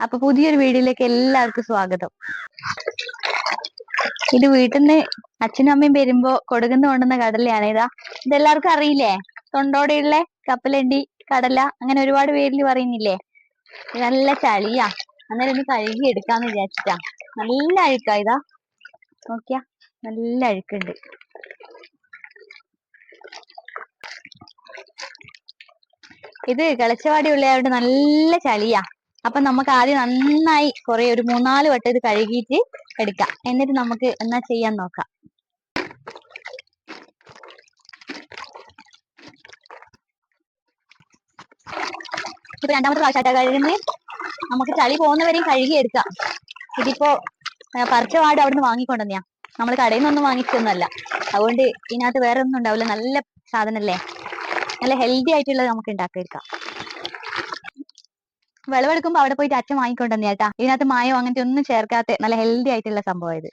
അപ്പൊ പുതിയൊരു വീഡിയോയിലേക്ക് എല്ലാവർക്കും സ്വാഗതം. ഇത് വീട്ടിൽ നിന്ന് അച്ഛനും അമ്മയും വരുമ്പോ കൊടുക്കുന്ന കൊണ്ടുവന്ന കടലയാണ്. ഇതാ ഇതെല്ലാവർക്കും അറിയില്ലേ? തൊണ്ടോടെയുള്ള കപ്പലണ്ടി കടല അങ്ങനെ ഒരുപാട് പേരിൽ പറയുന്നില്ലേ? നല്ല ചളിയാ. അന്നേരം ഒന്ന് കഴുകി എടുക്കാന്ന് വിചാരിച്ചിട്ടാ. നല്ല അഴുക്കാ ഇതാ. നോക്കിയാ നല്ല അഴുക്കുണ്ട്. ഇത് കിളച്ചവാടി ഉള്ളതായോണ്ട് നല്ല ചളിയാ. അപ്പൊ നമുക്ക് ആദ്യം നന്നായി കുറെ ഒരു മൂന്നാൽ വട്ടം ഇത് കഴുകിയിട്ട് എടുക്കാം. എന്നിട്ട് നമുക്ക് എന്നാ ചെയ്യാൻ നോക്കാം. ഇപ്പൊ രണ്ടാമത്തെ പ്രാവശ്യമായിട്ട് കഴുകുന്നത് നമുക്ക് ചളി പോകുന്നവരെയും കഴുകി എടുക്കാം ഇതിപ്പോ പറിച്ച പാട് അവിടുന്ന് വാങ്ങിക്കൊണ്ടുവന്നെയാ. നമ്മൾ കടയിൽ നിന്നൊന്നും വാങ്ങിച്ചൊന്നുമല്ല അതുകൊണ്ട് ഇതിനകത്ത് വേറെ ഒന്നും ഉണ്ടാവില്ല. നല്ല സാധനല്ലേ നല്ല ഹെൽത്തി ആയിട്ടുള്ളത് നമുക്ക് ഉണ്ടാക്കിയെടുക്കാം. വിളവെടുക്കുമ്പോ അവിടെ പോയിട്ട് അച്ഛൻ വാങ്ങിക്കൊണ്ടുവന്നേ കേട്ടോ ഇതിനകത്ത് മായോ അങ്ങനത്തെ ഒന്നും ചേർക്കാത്ത നല്ല ഹെൽത്തി ആയിട്ടുള്ള സംഭവം ഇത്.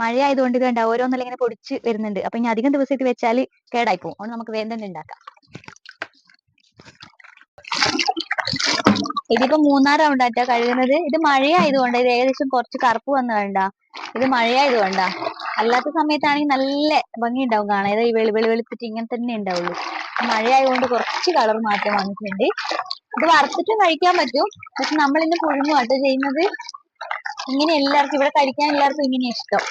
മഴ ആയതുകൊണ്ട് ഇത് കണ്ട ഓരോന്നല്ല ഇങ്ങനെ പൊടിച്ച് വരുന്നുണ്ട്. അപ്പൊ ഇനി അധികം ദിവസം ഇത് വെച്ചാൽ കേടായി പോകും അതുകൊണ്ട് നമുക്ക് വേഗം തന്നെ ഉണ്ടാക്കാം. ഇതിപ്പോ മൂന്നാം റൗണ്ട് ആറ്റാ കഴുകുന്നത്. ഇത് മഴയായതുകൊണ്ട്. ഇത് ഏകദേശം കുറച്ച് കറുപ്പ് വന്നു വേണ്ട ഇത് മഴയായതുകൊണ്ടാ. അല്ലാത്ത സമയത്താണെങ്കിൽ നല്ല ഭംഗി ഉണ്ടാവും കാണാൻ ഈ വെളി വെളി വെളുത്തിട്ട് ഇങ്ങനെ തന്നെ ഉണ്ടാവുള്ളൂ. മഴയായതുകൊണ്ട് കുറച്ച് കളർ മാറ്റം വന്നിട്ടുണ്ട്. ഇത് വറുത്തിട്ടും കഴിക്കാൻ പറ്റും. പക്ഷെ നമ്മൾ ഇന്ന് പുഴുങ്ങുവാട്ടോ ചെയ്യുന്നത് ഇങ്ങനെ എല്ലാവർക്കും ഇവിടെ കഴിക്കാൻ എല്ലാവർക്കും ഇങ്ങനെ ഇഷ്ടം.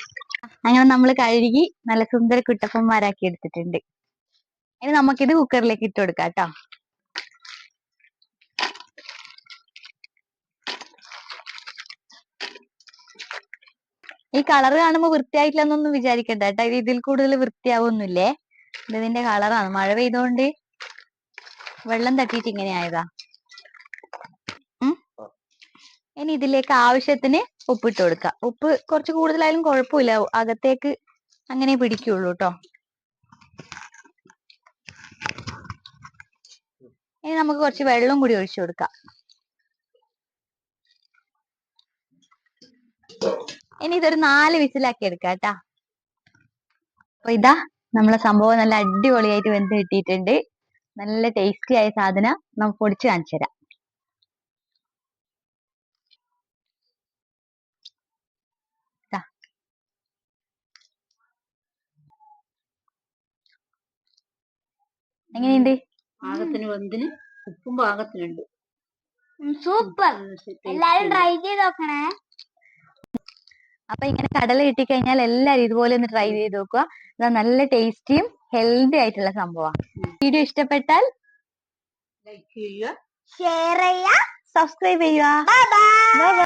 അങ്ങനെ നമ്മൾ കഴുകി നല്ല സുന്ദര കുട്ടപ്പന്മാരാക്കി എടുത്തിട്ടുണ്ട്. ഇനി നമുക്കിത് കുക്കറിലേക്ക് ഇട്ട് കൊടുക്കാം കേട്ടോ. ഈ കളർ കാണുമ്പോ വൃത്തിയായിട്ടില്ലെന്നൊന്നും വിചാരിക്കണ്ട കേട്ടോ. ഇത് ഇതിൽ കൂടുതൽ വൃത്തിയാവൊന്നുമില്ലേ? ഇത് ഇതിന്റെ കളറാണ്. മഴ പെയ്തോണ്ട് വെള്ളം തട്ടിയിട്ട് ഇങ്ങനെ ആയതാ. ഇനി ഇതിലേക്ക് ആവശ്യത്തിന് ഉപ്പിട്ട് കൊടുക്കുക ഉപ്പ് കുറച്ച് കൂടുതലായാലും കുഴപ്പമില്ല. അകത്തേക്ക് അങ്ങനെ പിടിക്കുള്ളൂ കേട്ടോ ഇനി നമുക്ക് കുറച്ച് വെള്ളം കൂടി ഒഴിച്ചു കൊടുക്കാം. ഇനി ഇതൊരു നാല് വിസിലാക്കി എടുക്കാം കേട്ടാ അപ്പൊ ഇതാ നമ്മളെ സംഭവം നല്ല അടിപൊളിയായിട്ട് വെന്ത് കിട്ടിയിട്ടുണ്ട്. നല്ല ടേസ്റ്റി ആയ സാധനം. നമുക്ക് പൊടിച്ച് കാണിച്ചു തരാം. എങ്ങനെയുണ്ട്? പാകത്തിന് വെന്തിന് ഉപ്പും പാകത്തിനുണ്ട്. സൂപ്പർ. എല്ലാരും ട്രൈ ചെയ്ത് നോക്കണേ. അപ്പൊ ഇങ്ങനെ കടല കിട്ടിക്കഴിഞ്ഞാൽ എല്ലാരും ഇതുപോലെ ഒന്ന് ട്രൈ ചെയ്ത് നോക്കുക. ഇതാ നല്ല ടേസ്റ്റിയും ഹെൽത്തി ആയിട്ടുള്ള സംഭവമാണ്. വീഡിയോ ഇഷ്ടപ്പെട്ടാൽ ലൈക്ക് ചെയ്യുക. ഷെയർ ചെയ്യുക. സബ്സ്ക്രൈബ് ചെയ്യുക. Bye bye